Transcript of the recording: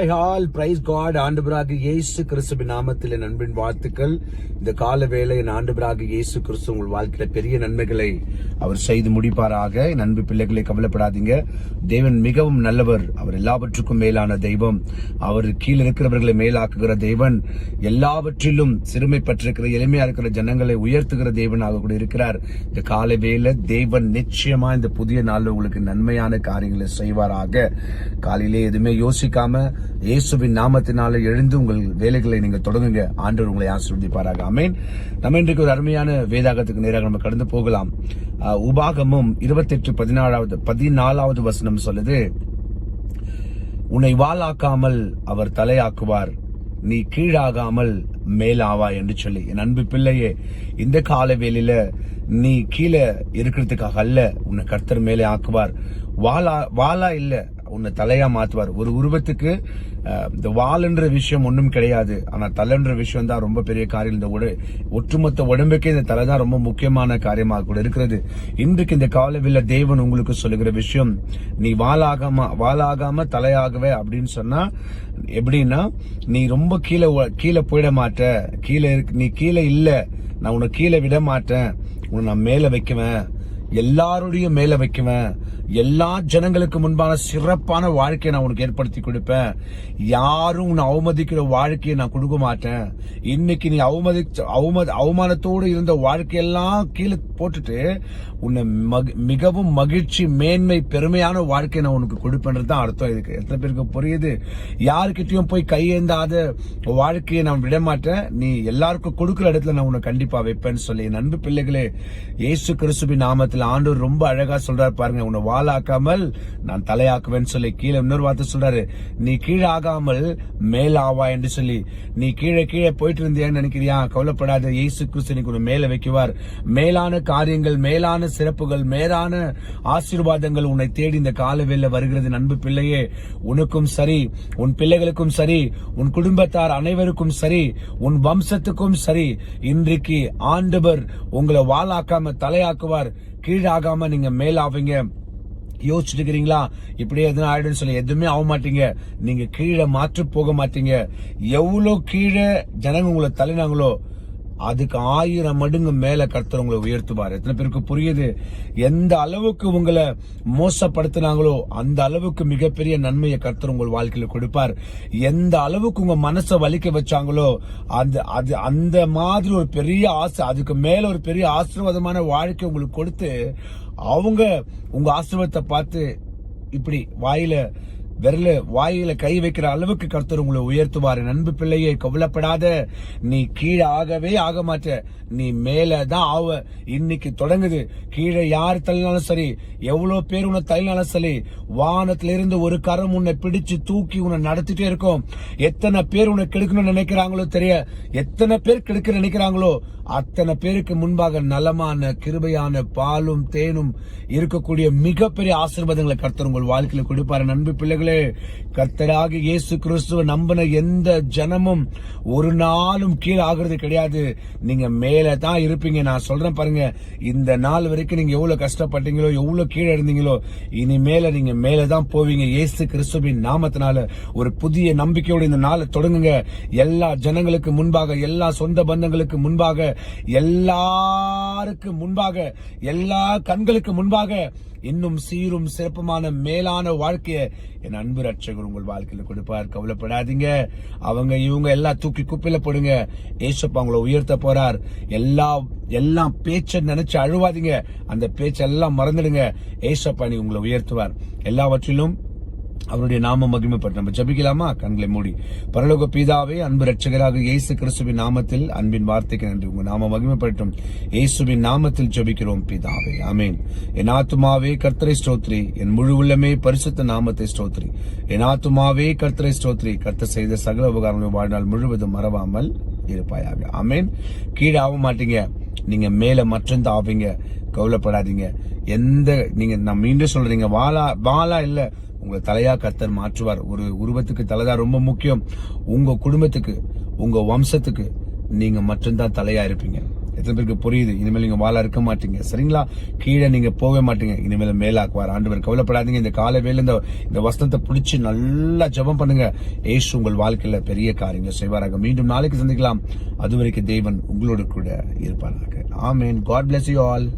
Hi all praise God ஆண்டுபராக இயேசு கிறிஸ்துவின் நாமத்தில் என் அன்பின் வாழ்த்துக்கள். இந்த கால வேலை என் ஆண்டுபராக இயேசு கிறிஸ்து உங்கள் வாழ்க்கையில பெரிய நன்மைகளை அவர் செய்து முடிப்பாராக. என் அன்பு பிள்ளைகளை கவலைப்படாதீங்க. தேவன் மிகவும் நல்லவர். அவர் எல்லாவற்றுக்கும் மேலான தெய்வம். அவர் கீழே இருக்கிறவர்களை மேலாக்குகிற தெய்வன் எல்லாவற்றிலும் சிறுமைப்பட்டிருக்கிற எளிமையா இருக்கிற ஜனங்களை உயர்த்துகிற தேவனாக கூட இருக்கிறார். இந்த கால வேலை தேவன் நிச்சயமா இந்த புதிய நாளில் உங்களுக்கு நன்மையான காரியங்களை செய்வாராக. காலையிலே எதுவுமே யோசிக்காம இயேசுவின் நாமத்தினால எழுந்து உங்கள் வேலைகளை நீங்க தொடங்குங்க. ஆண்டவர் உங்களை ஆசிர்வதிப்பாராக. அமேன் நம்ம இன்றைக்கு ஒரு அருமையான வேதாகத்துக்கு நேராக நம்ம கடந்து போகலாம். உபாகமும் இருபத்தெட்டு பதினாலாவது பதினாலாவது வசனம் சொல்லுது உன்னை வாளாக்காமல் அவர் தலையாக்குவார். நீ கீழாகாமல் மேலாவா? என்று சொல்லி. என் அன்பு பிள்ளையே இந்த கால வேலையில நீ கீழே இருக்கிறதுக்காக அல்ல உன்னை கர்த்தர் மேலே ஆக்குவார். வாளா வாளா இல்ல உன்னை தலையா மாத்துவார். ஒரு உருவத்துக்கு இந்த வால்ன்ற விஷயம் ஒன்றும் கிடையாது. ஆனா தலைன்ற விஷயம் தான் ரொம்ப பெரிய காரியம். இந்த உட ஒட்டுமொத்த உடம்புக்கே இந்த தலை தான் ரொம்ப முக்கியமான காரியமாக கூட இருக்கிறது. இன்றைக்கு இந்த காலவில் தேவன் உங்களுக்கு சொல்லுகிற விஷயம் நீ வாளாகாம வாளாகாம தலையாகவே அப்படின்னு சொன்னா எப்படின்னா நீ ரொம்ப கீழே கீழே போயிட மாட்ட. கீழே இருக்க- நீ கீழே இல்லை. நான் உன்னை கீழே விட மாட்டேன். உன்னை நான் மேலே வைக்குவேன். எல்லாருடையும் மேல வைக்குவேன். எல்லா ஜனங்களுக்கு முன்பான சிறப்பான வாழ்க்கையை நான் உனக்கு ஏற்படுத்தி கொடுப்பேன். யாரும் உன்னை அவமதிக்கிற வாழ்க்கையை நான் கொடுக்க மாட்டேன். இன்னைக்கு நீ அவமதி அவம அவமானத்தோடு இருந்த வாழ்க்கையெல்லாம் கீழே போட்டுட்டு உன்னை மகி- மிகவும் மகிழ்ச்சி மேன்மை பெருமையான வாழ்க்கையை நான் உனக்கு கொடுப்பேன்றது தான் அர்த்தம். இதுக்கு எத்தனை பேருக்கு புரியுது? யாருக்கிட்டையும் போய் கையேந்தாத வாழ்க்கையை நான் விட மாட்டேன். நீ எல்லாருக்கும் கொடுக்குற இடத்துல நான் உன்னை கண்டிப்பாக வைப்பேன்னு சொல்லி. என் பிள்ளைகளே இயேசு கிறிஸ்துவின் நாமத்தில் ஆண்டவர் ரொம்ப அழகா சொல்றாரு பாருங்க உன்னை வாழாக்காமல் நான் தலையாக்குவேன்னு சொல்லி கீழே இன்னொரு வார்த்தை சொல்றாரு. நீ கீழே ஆகாமல் மேலாவா என்று சொல்லி. நீ கீழே கீழே போயிட்டு இருந்தியான்னு நினைக்கிறியா? கவலைப்படாத இயேசு கிறிஸ்து நீ உன்னை மேல வைக்குவார். மேலான காரியங்கள் மேலான சிறப்புகள் மேலான ஆசீர்வாதங்கள் உன்னை தேடி இந்த காலவேல வருகிறது. அன்பு பிள்ளையே உனக்கும் சரி உன் பிள்ளைகளுக்கும் சரி உன் குடும்பத்தார் அனைவருக்கும் சரி உன் வம்சத்துக்கும் சரி இன்றைக்கு ஆண்டவர் உங்களை வாழாக்காம தலையாக்குவார். கீழாகாம நீங்க மேலாவீங்க. யோசிச்சுட்டு இருக்கிறீங்களா இப்படியே எதுவும் ஆயிடும்னு சொல்லி எதுவுமே ஆக மாட்டீங்க நீங்க கீழே மாற்று போக மாட்டீங்க எவ்வளோ கீழே ஜனங்க உங்களை தள்ளினாங்களோ அதுக்கு ஆயிரம் மடங்கு மேல கர்த்தர் உங்களை உயர்த்துவார். எத்தனை பேருக்கு புரியுது? எந்த அளவுக்கு உங்களை மோசப்படுத்தினாங்களோ அந்த அளவுக்கு மிகப்பெரிய நன்மையை கர்த்தர் உங்கள் வாழ்க்கையில கொடுப்பார். எந்த அளவுக்கு உங்க மனசை வலிக்க வச்சாங்களோ அந்த அது அந்த மாதிரி ஒரு பெரிய ஆசை அதுக்கு மேல ஒரு பெரிய ஆசீர்வாதமான வாழ்க்கை உங்களுக்கு கொடுத்து அவங்க உங்க ஆசீர்வாதத்தை பார்த்து இப்படி வாயில விரல வாயில கை வைக்கிற அளவுக்கு கர்த்தர் உங்களை உயர்த்துவார். நண்பு பிள்ளையை கவலைப்படாத. நீ கீழே ஆகவே ஆக மாட்ட. நீ மேலே தான் ஆவ. இன்னைக்கு தொடங்குது. கீழே யார் தள்ளினாலும் சரி எவ்வளவு பேர் உன்னை தள்ளினாலும் சரி வானத்துல இருந்து ஒரு கரம் உன்னை பிடிச்சு தூக்கி உன்னை நடத்திட்டே இருக்கும். எத்தனை பேர் உன்னை கெடுக்கணும்னு நினைக்கிறாங்களோ தெரிய எத்தனை பேர் கெடுக்க நினைக்கிறாங்களோ அத்தனை பேருக்கு முன்பாக நலமான கிருபையான பாலும் தேனும் இருக்கக்கூடிய மிகப்பெரிய ஆசீர்வாதங்களை கர்த்தர் உங்கள் வாழ்க்கையில கொடுப்பாரு. நண்பு பிள்ளைகளை கர்த்தராக இயேசு கிறிஸ்துவ நம்பின எந்த ஜனமும் ஒரு நாளும் கீழே ஆகுறது கிடையாது. நீங்க மேலே தான் இருப்பீங்க. நான் சொல்றேன் பாருங்க. இந்த நாள் வரைக்கும் நீங்க எவ்வளவு கஷ்டப்பட்டீங்களோ எவ்வளவு கீழே இருந்தீங்களோ இனிமேல நீங்க மேலே தான் போவீங்க. இயேசு கிறிஸ்துவின் நாமத்தினால ஒரு புதிய நம்பிக்கையோடு இந்த நாளை தொடங்குங்க. எல்லா ஜனங்களுக்கு முன்பாக எல்லா சொந்த பந்தங்களுக்கு முன்பாக எல்லாருக்கு முன்பாக எல்லா கண்களுக்கு முன்பாக இன்னும் சீரும் சிறப்புமான மேலான வாழ்க்கையை என் அன்பு ரட்சகர் உங்கள் வாழ்க்கையில் கொடுப்பார். கவலைப்படாதீங்க. அவங்க இவங்க எல்லாம் தூக்கி குப்பையில போடுங்க. ஏசப்பா உங்களை உயர்த்த போறார். எல்லா எல்லாம் பேச்சை நினைச்சு அழுவாதீங்க. அந்த பேச்செல்லாம் மறந்துடுங்க. ஏசப்பா நீ உங்களை உயர்த்துவார். எல்லாவற்றிலும் அவருடைய நாம மகிமைப்பட்டு நம்ம ஜபிக்கலாமா? கண்களை மூடி. பரலோக பீதாவே அன்பு ரட்சகராக இயேசு கிறிஸ்துவின் நாமத்தில் அன்பின் வார்த்தைக்கு நன்றி. உங்க நாம மகிமைப்பட்டும் இயேசுவின் நாமத்தில் ஜபிக்கிறோம் பீதாவே. ஆமேன். என் ஆத்துமாவே கர்த்தரை ஸ்தோத்ரி. என் முழு உள்ளமே பரிசுத்த நாமத்தை ஸ்தோத்ரி. என் ஆத்துமாவே கர்த்தரை ஸ்தோத்ரி. கர்த்தர் செய்த சகல உபகாரங்களை வாழ்நாள் முழுவதும் மறவாமல் இருப்பாயாக. ஆமேன். கீழே ஆக மாட்டீங்க நீங்க மேல மட்டும்தான் ஆவீங்க கவலைப்படாதீங்க. எந்த நீங்க நான் மீண்டும் சொல்றீங்க வாலா வாளா இல்ல உங்களை தலையா கர்த்தர் மாற்றுவார். ஒரு உருவத்துக்கு தலைதான் ரொம்ப முக்கியம். உங்க குடும்பத்துக்கு உங்க வம்சத்துக்கு நீங்க மட்டும்தான் தலையா இருப்பீங்க. எத்தனை பேருக்கு புரியுது? இனிமேல் நீங்க வாழ இருக்க மாட்டீங்க. சரிங்களா? கீழே நீங்க போக மாட்டீங்க. இனிமேல் மேலாக்குவார் ஆண்டவர் கவலைப்படாதீங்க. இந்த காலை வேலை இந்த இந்த வசனத்தை பிடிச்சி நல்லா ஜெபம் பண்ணுங்க. ஏசு உங்கள் வாழ்க்கையில பெரிய காரியங்கள் செய்வாராக. மீண்டும் நாளைக்கு சந்திக்கலாம். அதுவரைக்கும் தேவன் உங்களோட கூட இருப்பாராக. ஆமேன். God bless you all